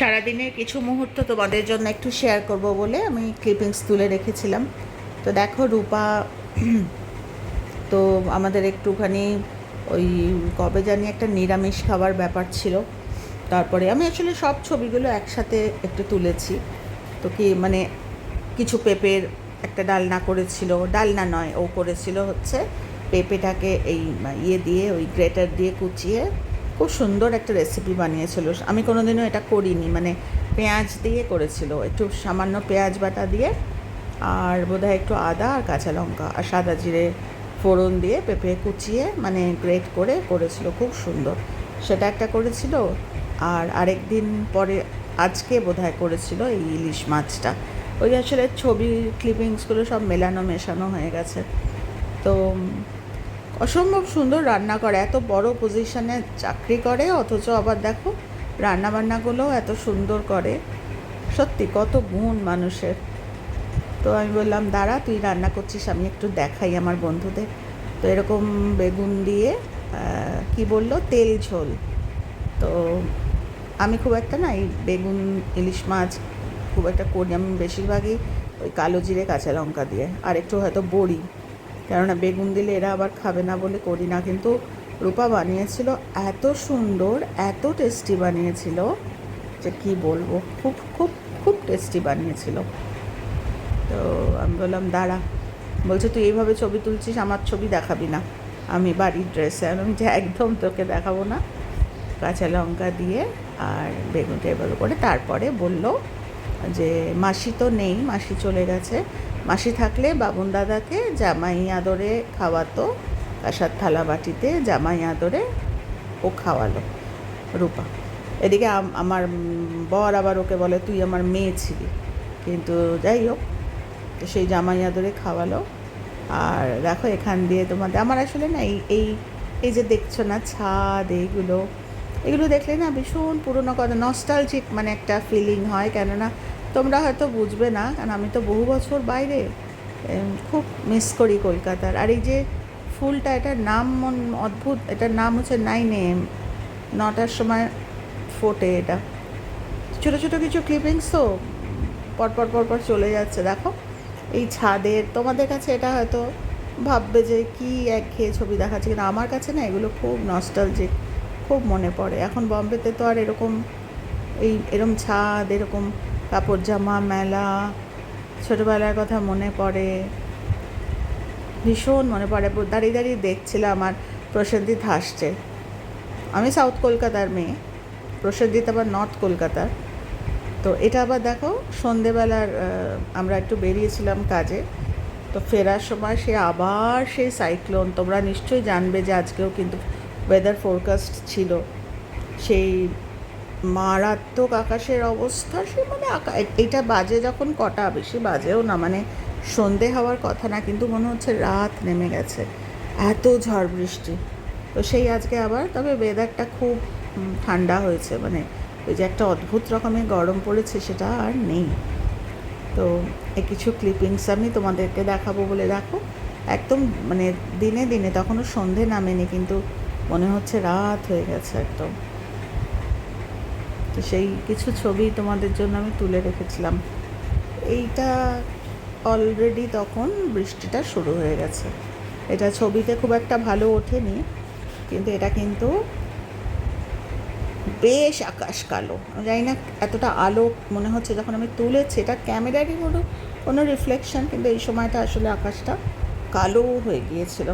সারাদিনের কিছু মুহূর্ত তোমাদের জন্য একটু শেয়ার করব বলে আমি ক্লিপিংস তুলে রেখেছিলাম। তো দেখো রূপা, তো আমাদের একটুখানি ওই কবে জানি একটা নিরামিষ খাবার ব্যাপার ছিল। তারপরে আমি আসলে সব ছবিগুলো একসাথে একটু তুলেছি। তো কি মানে কিছু পেঁপের একটা ডালনা করেছিল, ডালনা নয়, ও করেছিল হচ্ছে পেঁপেটাকে এই ইয়ে দিয়ে, ওই গ্রেটার দিয়ে কুচিয়ে খুব সুন্দর একটা রেসিপি বানিয়েছিল। আমি কোনোদিনও এটা করিনি মানে পেঁয়াজ দিয়ে করেছিল। একটু সামান্য পেঁয়াজ বাটা দিয়ে, আর বোধহয় একটু আদা আর কাঁচা লঙ্কা আর সাদা জিরে ফোড়ন দিয়ে পেঁপে কুচিয়ে মানে গ্রেট করে করেছিল। খুব সুন্দর। সেটা একটা করেছিল। আর আরেক দিন পরে, আজকে বোধহয় করেছিল এই ইলিশ মাছটা। ওই আসলে ছবি ক্লিপিংসগুলো সব মেলানো মেশানো হয়ে গেছে। তো অসম্ভব সুন্দর রান্না করে, এত বড় পজিশনে চাকরি করে, অথচ আবার দেখো রান্না বান্নাগুলোও এত সুন্দর করে। সত্যি কত গুণ মানুষের। তো আমি বললাম, দাঁড়া, তুই রান্না করছিস, আমি একটু দেখাই আমার বন্ধুদের। তো এরকম বেগুন দিয়ে কি বলল? তেল ঝোল। তো আমি খুব একটা না, এই বেগুন, ইলিশ মাছ খুব একটা করি আমি বেশিরভাগই ওই কালো জিরে, কাঁচা লঙ্কা দিয়ে, আর একটু হয়তো বড়ি। কেননা বেগুন দিলে এরা আবার খাবে না বলে করি না কিন্তু রূপা বানিয়েছিল এত সুন্দর, এত টেস্টি বানিয়েছিল যে কি বলব, খুব খুব খুব টেস্টি বানিয়েছিল। তো আমি বললাম, দাঁড়া। বলছে, তুই এইভাবে ছবি তুলছিস, আমার ছবি দেখাবি না। আমি বাড়ির ড্রেসে আমি যে একদম তোকে দেখাবো না। কাঁচা লঙ্কা দিয়ে আর বেগুনটা এভাবে করে তারপরে বলল যে মাসি তো নেই, মাসি চলে গেছে। মাসি থাকলে বাবুন দাদাকে জামাই আদরে খাওয়াতো, কাঁসার থালা বাটিতে জামাই আদরে ও খাওয়ালো রূপা। এদিকে আমার বর আবার ওকে বলে, তুই আমার মেয়ে ছিলি। কিন্তু যাই হোক, সেই জামাই আদরে খাওয়ালো। আর দেখো এখান দিয়ে তোমাদের, আমার আসলে না এই এই যে দেখছ না ছাদ, এইগুলো এগুলো দেখলে না ভীষণ পুরোনো কথা নস্টালজিক মানে একটা ফিলিং হয়। কেননা তোমরা হয়তো বুঝবে না, কারণ আমি তো বহু বছর বাইরে খুব মিস করি কলকাতার। আর এই যে ফুলটা, এটার নাম মন- অদ্ভুত, এটার নাম হচ্ছে নাইনে নটার সময় ফোটে এটা। ছোটো ছোটো কিছু ক্লিপিংস তো পরপর পরপর চলে যাচ্ছে। দেখো, এই ছাদের, তোমাদের কাছে এটা হয়তো ভাববে যে কি একঘেয়ে ছবি দেখাচ্ছে, কিন্তু আমার কাছে না এগুলো খুব নস্টালজিক খুব মনে পড়ে। এখন বম্বেতে তো আর এরকম এই এরকম ছাদ, এরকম কাপড় জামা, মেলা, ছোটোবেলার কথা মনে পড়ে। ভীষণ মনে পড়ে। দাঁড়িয়ে দাঁড়িয়ে দেখছিলাম আর প্রসেনজিৎ হাসছে। আমি সাউথ কলকাতার মেয়ে, প্রসেনজিৎ আবার নর্থ কলকাতার। তো এটা আবার দেখো, সন্ধেবেলার আমরা একটু বেরিয়েছিলাম কাজে। তো ফেরার সময় সে আবার সেই সাইক্লোন, তোমরা নিশ্চয়ই জানবে যে আজকেও কিন্তু ওয়েদার ফোরকাস্ট ছিল, সেই মারাত্মক আকাশের অবস্থা, সে মানে এ- এটা বাজে যখন কটা, বেশি বাজেও না মানে সন্ধে হওয়ার কথা না, কিন্তু মনে হচ্ছে রাত নেমে গেছে, এত ঝড় বৃষ্টি। তো সেই আজকে আবার, তবে ওয়েদারটা খুব ঠান্ডা হয়েছে মানে ওই যে একটা অদ্ভুত রকমের গরম পড়েছে, সেটা আর নেই। তো এই কিছু ক্লিপিংস আমি তোমাদেরকে দেখাবো বলে দেখো একদম মানে দিনে দিনে, তখনও সন্ধে নামেনি, কিন্তু মনে হচ্ছে রাত হয়ে গেছে একদম। তো সেই কিছু ছবি তোমাদের জন্য আমি তুলে রেখেছিলাম। এইটা অলরেডি তখন বৃষ্টিটা শুরু হয়ে গেছে। এটা ছবিতে খুব একটা ভালো ওঠেনি, কিন্তু এটা কিন্তু বেশ আকাশ কালো। জানি না এতটা আলো মনে হচ্ছে যখন আমি তুলেছি, এটা ক্যামেরারই কোনো কোনো রিফ্লেকশন কিন্তু এই সময়টা আসলে আকাশটা কালো হয়ে গিয়েছিল।